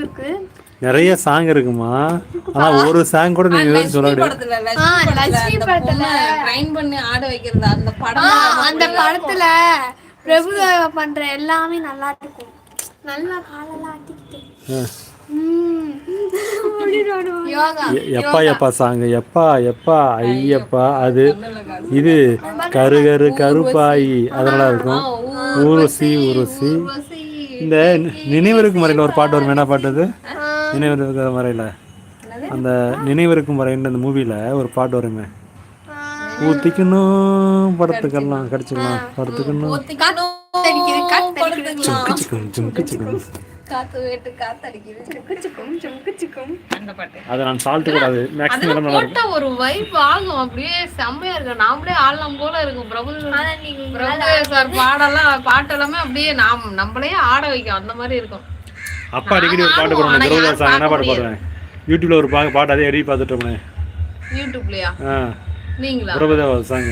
இருக்கு. நிறைய சாங் இருக்குமா? ஆனா ஒரு சாங் கூட நீங்க எதுவும் சொல்ல முடியாது. ட்ரைன் பண்ணி ஆட வைக்கிறது அந்த படம் அந்த படத்துல பிரபுதேவா பண்ற எல்லாமே நல்லா இருக்கும். நல்லா காலெல்லாம் ஆட்டிக்கிட்டு எப்பா எப்பா சாங் எப்பா எப்பா ஐயப்பா அது இது கரு கரு கருப்பாயி. அதெல்லாம் இருக்கும். ஊருசி ஊருசி இந்த நினைவிருக்கும் முறையில் ஒரு பாட்டு வரும். என்ன பாட்டு அது? நினைவிருக்கிற முறையில் அந்த நினைவிருக்கும் முறைன்னு அந்த மூவியில் ஒரு பாட்டு வருமே. ஊத்திக்கணும் படத்துக்கெல்லாம் கடிச்சுக்கலாம் படத்துக்கணும் காத்து வேட்டு காத்து அடிக்குது. சுக்குச்சுக்கும், சுக்குச்சுக்கும். அந்த பாட்டு. அதை நான் சால்ட்டு கூடாது மேக்ஸிமம் எல்லாம் நல்லா இருக்கும் போட்டா ஒரு வைப் ஆகும். அப்படியே செம்மையா இருக்கு நாமளே ஆடலாம் போல இருக்கும். பிரபு பிரபு சார் பாடெல்லாம் பாட்டு எல்லாமே அப்படியே நாம் நம்மளே ஆட வைக்கும். அந்த மாதிரி இருக்கும். அப்பா அடிக்கடி ஒரு பாட்டு போடுவேன். என்ன பாட்டு யூடியூப்ல ஒரு பா பாட்டு அதே பார்த்துட்டு இருப்பேன். யூடியூப்லயா நீங்களா? பிரபுதேவா சாங்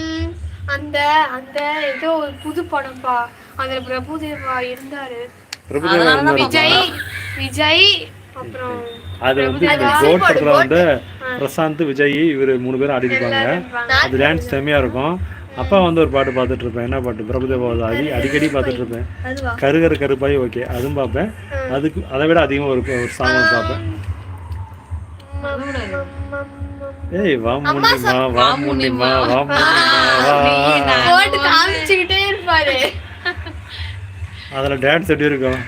ம், அந்த அந்த ஏதோ ஒரு புது படம்ப்பா அதுல பிரபுதேவா இருந்தாரு. விஜய் விஜய் அப்புறம் அது வந்து இந்த கோட் படத்துல வந்து பிரசாந்த் விஜய் இவர் மூணு பேரும் ஆடிருப்பாங்க அது டான்ஸ் செம்மையா இருக்கும். அப்பா வந்து ஒரு பாட்டு பார்த்துட்டு இருப்பேன். என்ன பாட்டு? பிரபுதேவா அடி அடிக்கடி பார்த்துட்டு இருப்பேன். அதுவா? கருகரு கருப்பாய் ஓகே. அதுவும் பார்ப்பேன். அதுக்கு அதை விட அதிகமாக ஒரு ஒரு சாங் பார்ப்பேன். ஏய் வா முன்னிமா வா முன்னிமா வா முன்னிமா வா. காமிச்சுக்கிட்டே இருப்பாரு. அதில் டான்ஸ் எப்படி இருக்கும்?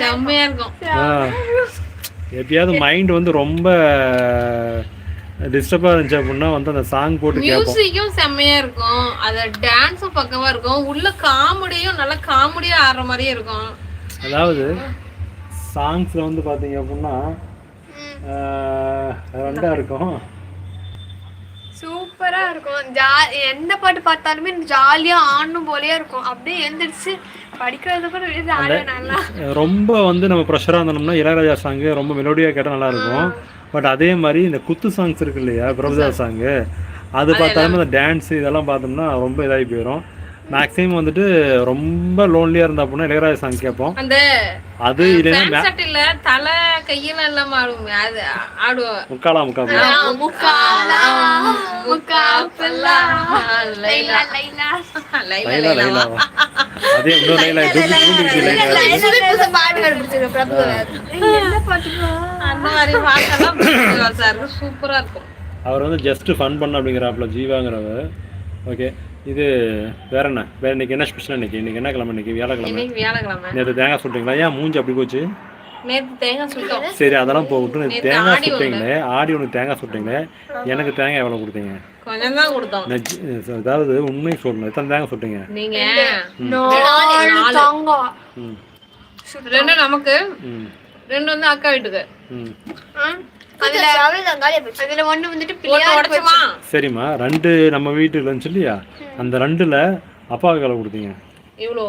செம்மையா இருக்கும். எப்பயாவது மைண்ட் வந்து ரொம்ப டிஸ்டர்பாக இருந்துச்சு அப்படின்னா வந்து அந்த சாங் போட்டு கேட்போம். மியூசிக்கும் செம்மையா இருக்கும். அத டான்ஸும் பக்கவா இருக்கும். உள்ள காமெடியும் நல்லா காமெடியா ஆடுற மாதிரியே இருக்கும். அதாவது சாங்ஸில் வந்து பார்த்தீங்க அப்படின்னா ரெண்டா இருக்கும். சூப்பரா இருக்கும். ஜா எந்த பாட்டு பார்த்தாலுமே ஜாலியா ஆடணும் போலயே இருக்கும். அப்படியே எழுந்திரிச்சு ரொம்ப வந்து நம்ம ப்ரெஷராக இருந்தோம்னா இளையராஜா சாங்கு ரொம்ப மெலோடியாக கேட்டால் நல்லா இருக்கும். பட் அதே மாதிரி இந்த குத்து சாங்ஸ் இருக்கு இல்லையா பிரபுதேவா சாங்கு அது பார்த்தாலுமே அந்த டான்ஸ் இதெல்லாம் பார்த்தோம்னா ரொம்ப இதாகி போயிடும் மேக்ஸிமம் வந்துட்டு ரொம்ப லோன்லியாக இருந்தா அப்படின்னா இளையராஜா சாங் கேட்போம். அந்த அது இல்லைன்னா தலை ஆடுவோமே அது ஆடுவோம். முக்காலா முக்காலா முக்காலா முக்காப்பல்லா லைலா. லைலா லைலா. லைலா லைலாவா அதே இன்னொரு பிரபு என்ன அந்த மாதிரி பாட்டெல்லாம் சார். சூப்பரா இருக்கும். அவர் வந்து ஜஸ்ட் ஃபன் பண்ண அப்படிங்கிறாப்புல ஜீவாங்கிறவர். ஓகே இது வேற என்ன? வேற இன்னைக்கு என்ன ஸ்பெஷல் இன்னைக்கு? இன்னைக்கு என்ன கிழமை இன்னைக்கு? வியாழக்கிழமை. நேற்று தேங்காய் சுட்டீங்களா ஏன் மூஞ்சி அப்படி போச்சு? சரி அதெல்லாம் போகட்டும். தேங்காய் சுட்டீங்களே ஆடி ஒன்று தேங்காய் சுட்டீங்களே எனக்கு தேங்காய் எவ்வளோ கொடுத்தீங்க? கொஞ்சம் தான் கொடுத்தோம் நெஜ்- அதாவது உண்மை சொல்லணும். எத்தனை தேங்காய் சுட்டீங்க? நீங்க? நாலு. தாங்கா ம். ரெண்டு நமக்கு. ம். ரெண்டு வந்து அக்கா வீட்டுக்கு. சரிம்மா. ரெண்டு நம்ம வீட்டுக்கு இருந்துச்சு இல்லையா அந்த ரெண்டில் அப்பாவுக்கு எவ்வளோ கொடுத்தீங்க? இவ்வளோ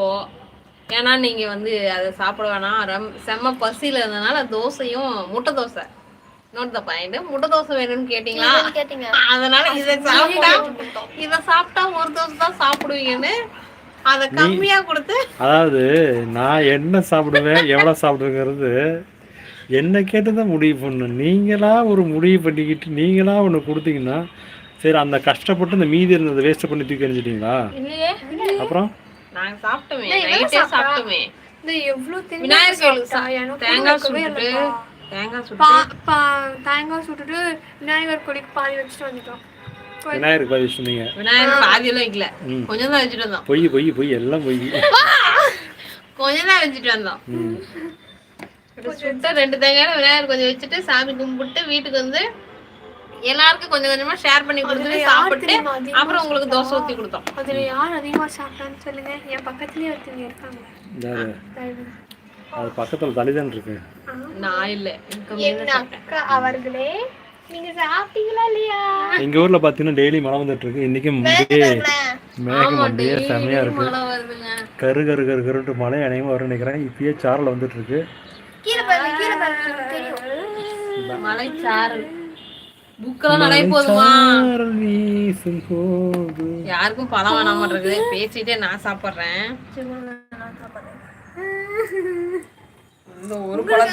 ஏன்னா நீங்க வந்து அதை சாப்பிட வேணாம். ரம்- செம்ம பசியில இருந்தனால தோசையும் முட்டை தோசை. நோட் த பாயிண்ட் முட்டை தோசை வேணும்னு கேட்டீங்களா? கேட்டீங்க. அதனால இதை சாப்பிட்டா இதை சாப்பிட்டா ஒரு தோசை தான் சாப்பிடுவீங்கன்னு அதை கம்மியா கொடுத்து அதாவது நான் என்ன சாப்பிடுவேன் எவ்வளோ சாப்பிடுவேங்கிறது என்ன கேட்டு தான் முடிவு பண்ணணும். நீங்களா ஒரு முடிவு பண்ணிக்கிட்டு நீங்களா ஒன்று கொடுத்தீங்கன்னா சரி அந்த கஷ்டப்பட்டு இந்த மீதி இருந்ததை வேஸ்ட் பண்ணி தூக்கி எறிஞ்சிட்டீங்களா? அப்புறம்? நாங்க சாப்பிட்டோமே நைட்டே சாப்பிட்டோமே. இந்த எவ்வளவு விநாயகர் கோயிலுக்கு தேங்காய் சுட்டுட்டு. தேங்காய் சுட்டு தேங்காய் சுட்டுட்டு விநாயகர் கோழிக்கு பாதி வச்சுட்டு வந்துட்டோம். விநாயகருக்கு பதிவு சொன்னீங்க விநாயகர் பாதியெல்லாம் வைக்கல. கொஞ்சம் தான் வச்சுட்டு வந்தோம். பொய் பொய் பொய் எல்லாம் பொய். கொஞ்சம் தான் வச்சுட்டு வந்தோம். ரெண்டு தேங்காயில விநாயகர் கொஞ்சம் வச்சுட்டு சாமி கும்பிட்டு வீட்டுக்கு வந்து எல்லாருக்கும் கொஞ்சம் கொஞ்சமா ஷேர் பண்ணி கொடுத்துட்டு யார் சாப்பிட்டு அப்புறம் உங்களுக்கு தோசை ஊத்தி கொடுத்தோம். அதுல யார் அதிகமா சாப்பிட்டான்னு சொல்லுங்க. என் பக்கத்துலயே ஒருத்தவங்க இருக்காங்க. அது பக்கத்தில் தலிதான் இருக்கு. நான் இல்ல. அக்கா அவர்களே நீங்க சாப்பிட்டீங்களா இல்லையா? எங்கள் ஊரில் பார்த்தீங்கன்னா டெய்லி மழை வந்துட்டு இருக்கு. இன்றைக்கும் அப்படியே மேகம் அப்படியே செம்மையாக இருக்கு. மழை வருதுங்க. கரு கரு கரு கருட்டு மழை அனைவரும் வரும் நினைக்கிறேன். இப்பயே சாரல் வந்துட்டு இருக்கு. கீழே பாருங்க கீழே பாருங்க தெரியும். மலை சாரல். புக்கெல்லாம் நிறைய போதுமா? யாருக்கும் பழம் வேணாம இருக்குது பேசிட்டே நான் சாப்பிடுறேன். இந்த ஒரு பழம்